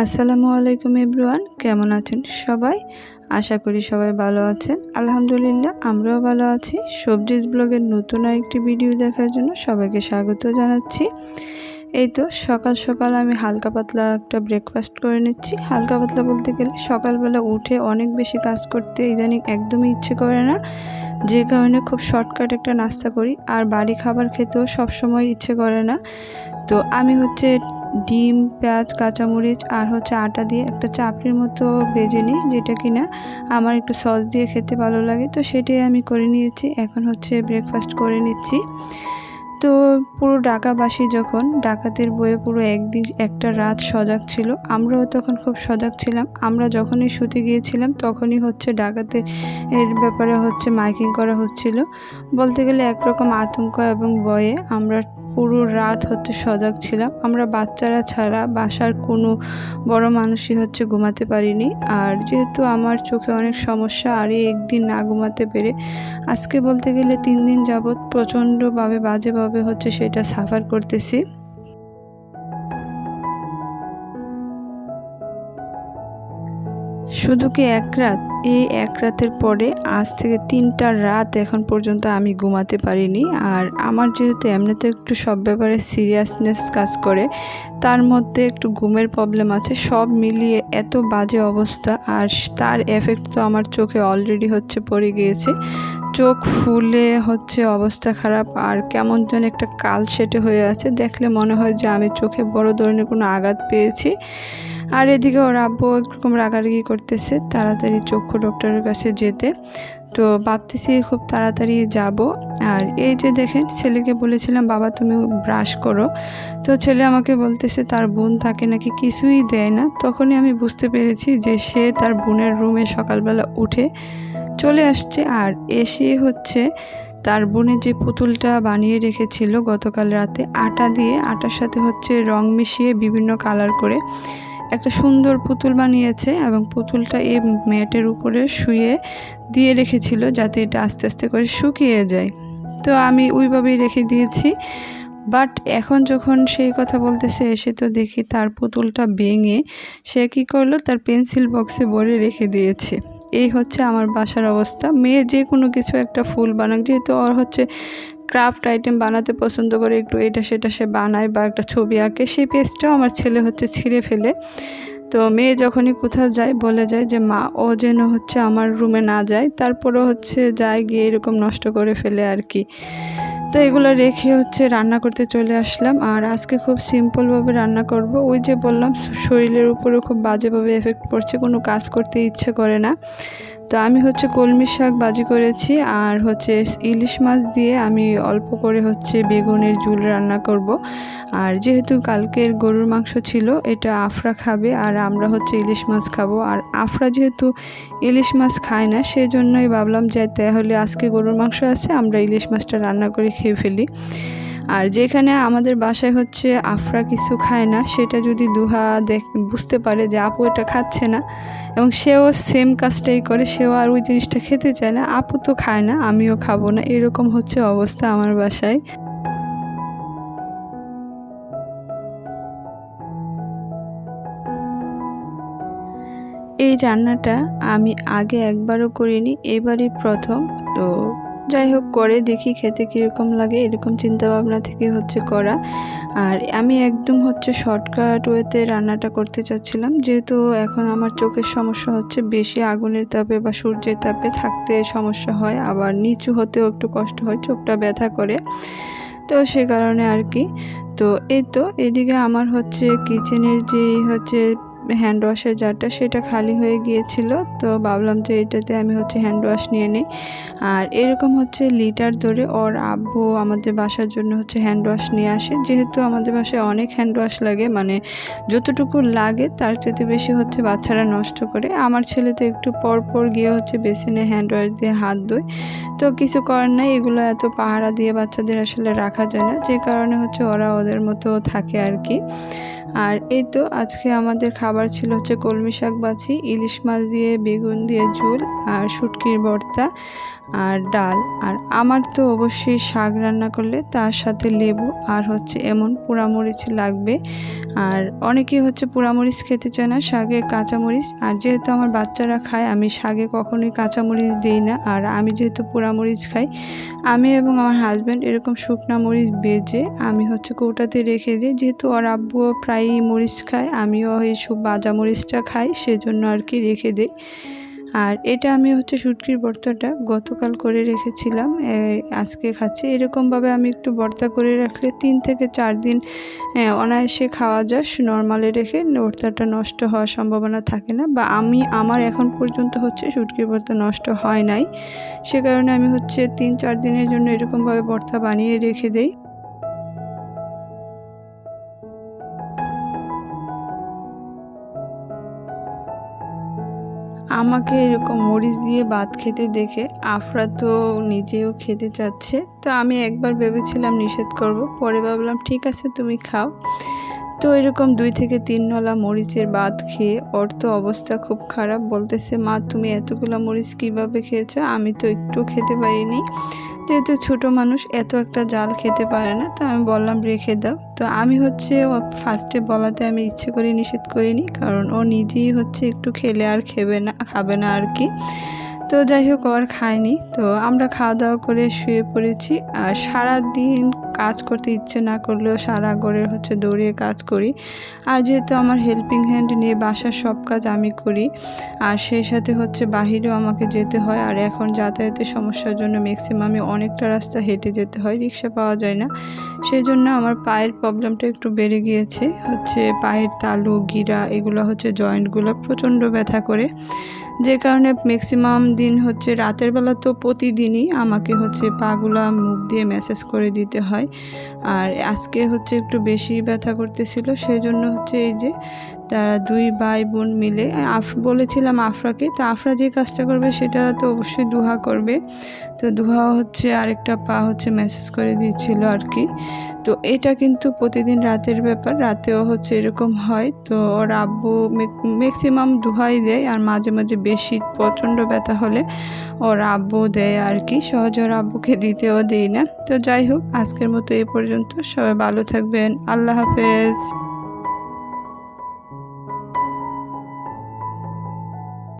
আসসালামু আলাইকুম ইব্রুয়ান কেমন আছেন সবাই? আশা করি সবাই ভালো আছেন। আলহামদুলিল্লাহ, আমরাও ভালো আছি। সবজিস ব্লগের নতুন আরেকটি ভিডিও দেখার জন্য সবাইকে স্বাগত জানাচ্ছি। এই তো সকাল সকাল আমি হালকা পাতলা একটা ব্রেকফাস্ট করে নিচ্ছি। হালকা পাতলা বলতে গেলে সকালবেলা উঠে অনেক বেশি কাজ করতে ইদানিং একদমই ইচ্ছে করে না, যে কারণে খুব শর্টকাট একটা নাস্তা করি। আর বাড়ি খাবার খেতেও সবসময় ইচ্ছে করে না। তো আমি হচ্ছে ডিম, পেঁয়াজ, কাঁচামরিচ আর হচ্ছে আটা দিয়ে একটা চাপড়ির মতো বেজে নিই, যেটা কি না আমার একটু সস দিয়ে খেতে ভালো লাগে। তো সেটাই আমি করে নিয়েছি, এখন হচ্ছে ব্রেকফাস্ট করে নিচ্ছি। তো পুরো ডাকাবাসী যখন ডাকাতের বইয়ে পুরো একদিন, একটা রাত সজাগ ছিল, আমরাও তখন খুব সজাগ ছিলাম। আমরা যখনই শুতে গিয়েছিলাম, তখনই হচ্ছে ডাকাতে এর ব্যাপারে হচ্ছে মাইকিং করা হচ্ছিল। বলতে গেলে একরকম আতঙ্ক এবং বয়ে আমরা পুরো রাত হচ্ছে সজাগ ছিলাম। আমরা বাচ্চারা ছাড়া বাসার কোনো বড় মানুষই হচ্ছে ঘুমাতে পারিনি। আর যেহেতু আমার চোখে অনেক সমস্যা, আর একদিন না ঘুমাতে পেরে আজকে বলতে গেলে তিন দিন যাবৎ প্রচণ্ডভাবে, বাজেভাবে হচ্ছে সেটা সাফার করতেছি। শুধু কি এক রাত? এই এক রাতের পরে আজ থেকে তিনটা রাত এখন পর্যন্ত আমি ঘুমাতে পারিনি। আর আমার যেহেতু এমনিতে একটু সব ব্যাপারে সিরিয়াসনেস কাজ করে, তার মধ্যে একটু ঘুমের প্রবলেম আছে, সব মিলিয়ে এত বাজে অবস্থা। আর তার এফেক্ট তো আমার চোখে অলরেডি হচ্ছে পড়ে গিয়েছে। চোখ ফুলে হচ্ছে অবস্থা খারাপ। আর কেমন যেন একটা কাল সেটে হয়ে আছে। দেখলে মনে হয় যে আমি চোখে বড় ধরনের কোনো আঘাত পেয়েছি। আর এদিকে ওর আব্বু একরকম রাগারাগি করতেছে, তাড়াতাড়ি চক্ষু ডক্টরের কাছে যেতে। তো ভাবতেছি খুব তাড়াতাড়ি যাব। আর এই যে দেখেন, ছেলেকে বলেছিলাম, বাবা, তুমি ব্রাশ করো। তো ছেলে আমাকে বলতেছে, তার বোন তাকে নাকি কিছুই দেয় না। তখনই আমি বুঝতে পেরেছি যে সে তার বোনের রুমে সকালবেলা উঠে চলে আসছে। আর এসে হচ্ছে তার বোনের যে পুতুলটা বানিয়ে রেখেছিল গতকাল রাতে, আটা দিয়ে, আটার সাথে হচ্ছে রং মিশিয়ে বিভিন্ন কালার করে একটা সুন্দর পুতুল বানিয়েছে এবং পুতুলটা এই ম্যাটের উপরে শুয়ে দিয়ে রেখেছিল যাতে এটা আস্তে আস্তে করে শুকিয়ে যায়। তো আমি ওইভাবেই রেখে দিয়েছি। বাট এখন যখন সেই কথা বলতেছে, এসে তো দেখি তার পুতুলটা ভেঙে সে কী করল? তার পেন্সিল বক্সে ভরে রেখে দিয়েছে। এই হচ্ছে আমার বাসার অবস্থা। মেয়ে যে কোনো কিছু একটা ফুল বানাক, যেহেতু ওর হচ্ছে ক্রাফট আইটেম বানাতে পছন্দ করে, একটু এটা সেটা সে বানায় বা একটা ছবি আঁকে, সেই পেজটাও আমার ছেলে হচ্ছে ছিঁড়ে ফেলে। তো মেয়ে যখনই কোথাও যায়, বলে যায় যে, মা, ও যেন হচ্ছে আমার রুমে না যায়। তারপরেও হচ্ছে যায় গিয়ে এরকম নষ্ট করে ফেলে আর কি। তো এগুলো রেখে হচ্ছে রান্না করতে চলে আসলাম। আর আজকে খুব সিম্পলভাবে রান্না করব। ওই যে বললাম, শরীরের উপরেও খুব বাজেভাবে এফেক্ট পড়ছে, কোনো কাজ করতে ইচ্ছে করে না। তো আমি হচ্ছে কলমি শাক বাজি করেছি আর হচ্ছে ইলিশ মাছ দিয়ে আমি অল্প করে হচ্ছে বেগুনের ঝুল রান্না করব। আর যেহেতু কালকের গরুর মাংস ছিল, এটা আফরা খাবে আর আমরা হচ্ছে ইলিশ মাছ খাব। আর আফরা যেহেতু ইলিশ মাছ খায় না, সেজন্যই ভাবলাম যে তাহলে আজকে গরুর মাংস আছে, আমরা ইলিশ মাছটা রান্না করে খেয়ে ফেলি। আর যেখানে আমাদের বাসায় হচ্ছে আফরা কিছু খায় না, সেটা যদি দুহা দেখ, বুঝতে পারে যে আপু এটা খাচ্ছে না এবং সেও সেম কাজটাই করে, সেও আর ওই জিনিসটা খেতে চায় না, আপু তো খায় না, আমিও খাব না, এরকম হচ্ছে অবস্থা আমার বাসায়। এই রান্নাটা আমি আগে একবারও করিনি, এবারই প্রথম, তো যাই হোক করে, দেখি খেতে কীরকম লাগে, এরকম চিন্তা ভাবনা থেকে হচ্ছে করা। আর আমি একদম হচ্ছে শর্টকাট ওয়েতে রান্নাটা করতে চাচ্ছিলাম, যেহেতু এখন আমার চোখের সমস্যা হচ্ছে, বেশি আগুনের তাপে বা সূর্যের তাপে থাকতে সমস্যা হয়, আবার নিচু হতেও একটু কষ্ট হয়, চোখটা ব্যথা করে। তো সে কারণে আর কি। তো এই তো, এদিকে আমার হচ্ছে কিচেনের যে হচ্ছে হ্যান্ড ওয়াশের জারটা সেটা খালি হয়ে গিয়েছিল। তো ভাবলাম যে এটাতে আমি হচ্ছে হ্যান্ড ওয়াশ নিয়ে নিই। আর এরকম হচ্ছে লিটার ধরে ওর আব্বু আমাদের বাসার জন্য হচ্ছে হ্যান্ড ওয়াশ নিয়ে আসে। যেহেতু আমাদের বাসায় অনেক হ্যান্ড ওয়াশ লাগে মানে যতটুকু লাগে তার চেয়ে বেশি হচ্ছে বাচ্চারা নষ্ট করে। আমার ছেলে তো একটু পর পর গিয়ে হচ্ছে বেসিনে হ্যান্ড ওয়াশ দিয়ে হাত ধোয়। তো কিছু করার নাই, এগুলো এত পাহারা দিয়ে বাচ্চাদের আসলে রাখা যায় না। যে কারণে হচ্ছে ওরা ওদের মতো থাকে আর কি। আর এই তো আজকে আমাদের খাবার ছিল হচ্ছে কলমি শাক বাছি, ইলিশ মাছ দিয়ে, বেগুন দিয়ে ঝোল আর শুটকির ভর্তা আর ডাল। আর আমার তো অবশ্যই শাক রান্না করলে তার সাথে লেবু আর হচ্ছে এমন পোড়ামরিচ লাগবে। আর অনেকেই হচ্ছে পোড়ামরিচ খেতে চায় না, শাকে কাঁচামরিচ। আর যেহেতু আমার বাচ্চারা খায়, আমি শাকে কখনোই কাঁচামরিচ দিই না। আর আমি যেহেতু পোড়ামরিচ খাই, আমি এবং আমার হাজব্যান্ড এরকম শুকনা মরিচ বেজে আমি হচ্ছে কৌটাতে রেখে দিই। যেহেতু ওর আব্বুও প্রায়ই মরিচ খায় আমিও এই সব বাজা মরিচটা খাই, সেজন্য আর কি রেখে দিই। আর এটা আমি হচ্ছে শুটকির ভর্তাটা গতকাল করে রেখেছিলাম আজকে খাচ্ছি। এরকমভাবে আমি একটু ভর্তা করে রাখলে তিন থেকে চার দিন অনায়াসে খাওয়া যায়, নর্মালে রেখে ভর্তাটা নষ্ট হওয়ার সম্ভাবনা থাকে না। বা আমি, আমার এখন পর্যন্ত হচ্ছে শুটকির ভর্তা নষ্ট হয় নাই। সে কারণে আমি হচ্ছে তিন চার দিনের জন্য এরকমভাবে ভর্তা বানিয়ে রেখে দেই। আমাকে এরকম মরিচ দিয়ে ভাত খেতে দেখে আফরা তো নিজেও খেতে চাচ্ছে। তো আমি একবার ভেবেছিলাম নিষেধ করব, পরে ভাবলাম, ঠিক আছে, তুমি খাও। তো এরকম দুই থেকে তিন নলা মরিচের ভাত খেয়ে ওর তো অবস্থা খুব খারাপ বলতেছে, মা, তুমি এতগুলো মরিচ কীভাবে খেয়েছো? আমি তো একটু খেতে পারিনি। যেহেতু ছোট মানুষ এত একটা জাল খেতে পারে না, তো আমি বললাম, রেখে দাও। তো আমি হচ্ছে ফার্স্টে বলাতে আমি ইচ্ছে করে নিষেধ করিনি, কারণ ও নিজেই হচ্ছে একটু খেলে আর খেবে না, খাবে না আর কি। তো যাই হোক আর খায়নি। তো আমরা খাওয়া দাওয়া করে শুয়ে পড়েছি। আর সারা দিন কাজ করতে ইচ্ছে না করলেও সারা ঘরের হচ্ছে দৌড়িয়ে কাজ করি। আর যেহেতু আমার হেল্পিং হ্যান্ড নিয়ে বাসার সব কাজ আমি করি, আর সেই সাথে হচ্ছে বাহিরেও আমাকে যেতে হয়। আর এখন যাতায়াতের সমস্যার জন্য ম্যাক্সিমামে অনেকটা রাস্তা হেঁটে যেতে হয়, রিক্সা পাওয়া যায় না। সেই জন্য আমার পায়ের প্রবলেমটা একটু বেড়ে গিয়েছে। হচ্ছে পায়ের তালু, গিরা এগুলো হচ্ছে জয়েন্টগুলো প্রচণ্ড ব্যথা করে। যে কারণে ম্যাক্সিমাম দিন হচ্ছে রাতের বেলা তো প্রতিদিনই আমাকে হচ্ছে পাগুলা মুখ দিয়ে মেসেজ করে দিতে হয়। আর আজকে হচ্ছে একটু বেশি ব্যথা করতেছিল সেই জন্য হচ্ছে এই যে তারা দুই ভাই বোন মিলে আফ, বলেছিলাম আফরাকে, তো আফরা যে কাজটা করবে সেটা তো অবশ্যই দুহা করবে। তো দুহা হচ্ছে আরেকটা পা হচ্ছে মেসেজ করে দিয়েছিল আর কি। তো এটা কিন্তু প্রতিদিন রাতের ব্যাপার, রাতেও হচ্ছে এরকম হয়। তো ওর আব্বু ম্যাক্সিমাম দুহাই দেয় আর মাঝে মাঝে বেশি, প্রচণ্ড ব্যথা হলে ওর আব্বু দেয় আর কি। সহজে ওর আব্বুকে দিতেও দেই না। তো যাই হোক, আজকের মতো এই পর্যন্ত। সবাই ভালো থাকবেন। আল্লাহ হাফেজ।